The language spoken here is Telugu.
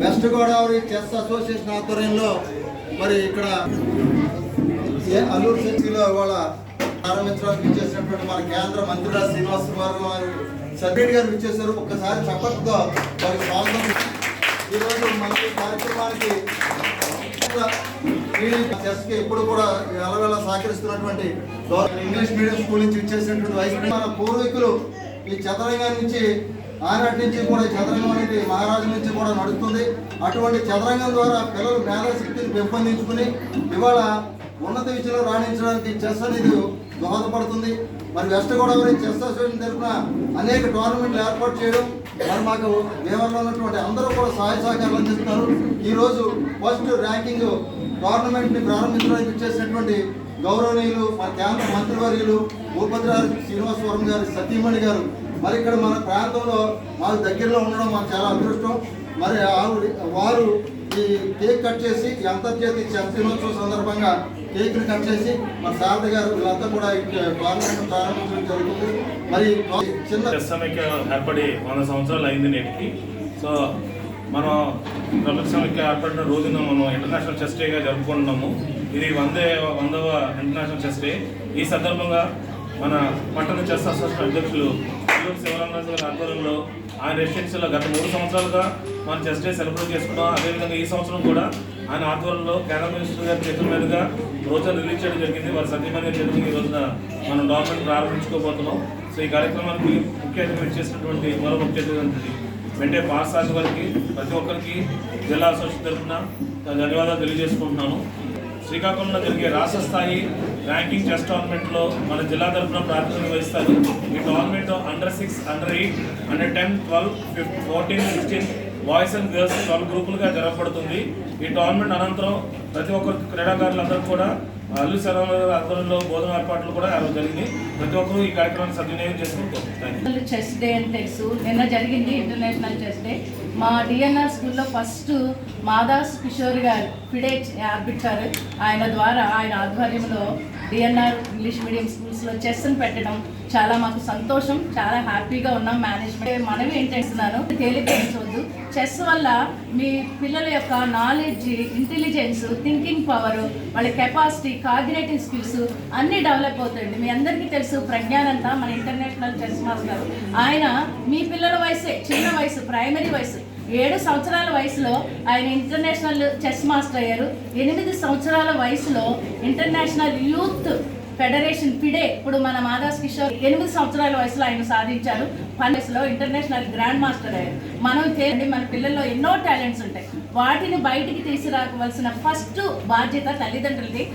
వెస్ట్ గోదావరి చెస్ అసోసియేషన్ ఆధ్వర్యంలో మరి ఇక్కడ ఏ అల్లూరు చర్చిలో ఇవాళ ప్రారంభించడానికి ఇచ్చేసినటువంటి మన కేంద్ర మంత్రిగా శ్రీనివాస్ గారు వారు గారు ఇచ్చేసారు ఒక్కసారి చప్పట్తో వారికి స్వాగతం. ఈరోజు మనకి కార్యక్రమానికి ఈ చెస్కి ఎప్పుడు కూడా ఎలా సహకరిస్తున్నటువంటి ఇంగ్లీష్ మీడియం స్కూల్ నుంచి ఇచ్చేసినటువంటి వైస్ మన పూర్వీకులు ఈ చదరంగా నుంచి ఆనాటి నుంచి కూడా చదరంగం అనేది మహారాజు నుంచి కూడా నడుస్తుంది. అటువంటి చదరంగం ద్వారా పిల్లలు మేధాశక్తిని పెంపొందించుకుని ఇవాళ ఉన్నత విద్యలో రాణించడానికి చెస్ అనేది దోహదపడుతుంది. మరి వెస్ట్ గోదావరి చెస్ అసోసియేషన్ తరఫున అనేక టోర్నమెంట్లు ఏర్పాటు చేయడం మరి మాకు వేవర్లో ఉన్నటువంటి అందరూ కూడా సహాయ సహకారాలు అందిస్తున్నారు ఈరోజు ఫస్ట్ ర్యాంకింగ్ టోర్నమెంట్ని ప్రారంభించడానికి ఇచ్చేసినటువంటి గౌరవనీయులు మన కేంద్ర మంత్రివర్యులు భూపతిరాజు శ్రీనివాసవరం గారు సతీమణి గారు మరి ఇక్కడ మన ప్రాంతంలో మాకు దగ్గరలో ఉండడం మాకు చాలా అదృష్టం. మరి వారు ఈ కేక్ కట్ చేసి ఈ అంతర్జాతీయ చెస్ దినోత్సవం సందర్భంగా కేక్ని కట్ చేసి మన శారద గారు వీళ్ళంతా కూడా ఈ ప్రారంభించడం జరుగుతుంది. మరి చిన్న సమైక్య ఏర్పడి వంద సంవత్సరాలు అయింది నేటికి. సో మనం ప్రపంచ సమైక్య ఏర్పడిన రోజున మనం ఇంటర్నేషనల్ చెస్ డేగా జరుపుకుంటున్నాము. ఇది వందే వందవ ఇంటర్నేషనల్ చెస్ డే. ఈ సందర్భంగా మన పట్టణ చెస్ అసోసియేషన్ అధ్యక్షులు అల్లూరు శివరామరాజు గారి ఆధ్వర్యంలో ఆయన రెసిడెన్సీలో గత మూడు సంవత్సరాలుగా మనం చెస్ డే సెలబ్రేట్ చేసుకున్నాం. అదేవిధంగా ఈ సంవత్సరం కూడా ఆయన ఆధ్వర్యంలో కేంద్ర మినిస్టర్ గారి చేతుల మీదుగా రోజు రిలీజ్ చేయడం జరిగింది. వారి సత్యమైన జరిగింది ఈ రోజున మనం డాక్యుమెంట్ ప్రారంభించుకోబోతున్నాం. సో ఈ కార్యక్రమానికి ముఖ్య అతిథి చేసినటువంటి మరో ముఖ్య అతిథి వెంటనే పాఠశాల వారికి ప్రతి ఒక్కరికి జిల్లా అసోసియేషన్ తరఫున ధన్యవాదాలు తెలియజేసుకుంటున్నాను. శ్రీకాకుళంలో జరిగే రాష్ట్ర స్థాయి ర్యాంకింగ్ చెస్ టోర్నమెంట్లో మన జిల్లా తరఫున ప్రాతినిధ్యం వహిస్తారు. ఈ tournament under six under eight under ten twelve fifteen fourteen sixteen boys and girls twelve గ్రూపులుగా జరగబడుతుంది ఈ టోర్నమెంట్ అనంతరం ప్రతి ఒక్కరు క్రీడాకారులందరూ కూడా అల్లు శర్మ ఆధ్వర్యంలో బోధన ఏర్పాట్లు కూడా జరిగింది. ప్రతి ఒక్కరూ ఈ కార్యక్రమాన్ని సద్వినియోగం చేసుకుంటారు చెస్ డే అని తెలుసు. నిన్న జరిగింది ఇంటర్నేషనల్ చెస్ డే మా డిఎన్ఆర్ స్కూల్లో ఫస్ట్ మాదాస్ కిషోర్ గారు ఫిడే ఆర్బిటర్ ఆయన ద్వారా ఆయన ఆధ్వర్యంలో డిఎన్ఆర్ ఇంగ్లీష్ మీడియం స్కూల్స్లో చెస్ని పెట్టడం చాలా మాకు సంతోషం చాలా హ్యాపీగా ఉన్నాం మేనేజ్మెంట్ మనవి ఏంటంటున్నాను తేలిపించవద్దు చెస్ వల్ల మీ పిల్లల యొక్క నాలెడ్జ్ ఇంటెలిజెన్స్ థింకింగ్ పవర్ వాళ్ళ కెపాసిటీ కార్డినేటింగ్ స్కిల్స్ అన్నీ డెవలప్ అవుతాయండి. మీ అందరికీ తెలుసు ప్రజ్ఞానంత మన ఇంటర్నేషనల్ చెస్ మాస్టర్ ఆయన మీ పిల్లల వయసే చిన్న వయసు ప్రైమరీ వయసు. ఏడు సంవత్సరాల వయసులో ఆయన ఇంటర్నేషనల్ చెస్ మాస్టర్ అయ్యారు. ఎనిమిది సంవత్సరాల వయసులో ఇంటర్నేషనల్ యూత్ ఫెడరేషన్ ఫిడే ఇప్పుడు మన మాదాస్ కిషోర్ ఎనిమిది సంవత్సరాల వయసులో ఆయన సాధించారు. వయసులో ఇంటర్నేషనల్ గ్రాండ్ మాస్టర్ అయ్యారు. మనం చేయండి మన పిల్లల్లో ఎన్నో టాలెంట్స్ ఉంటాయి. వాటిని బయటికి తీసుకురావలసిన ఫస్ట్ బాధ్యత తల్లిదండ్రులది.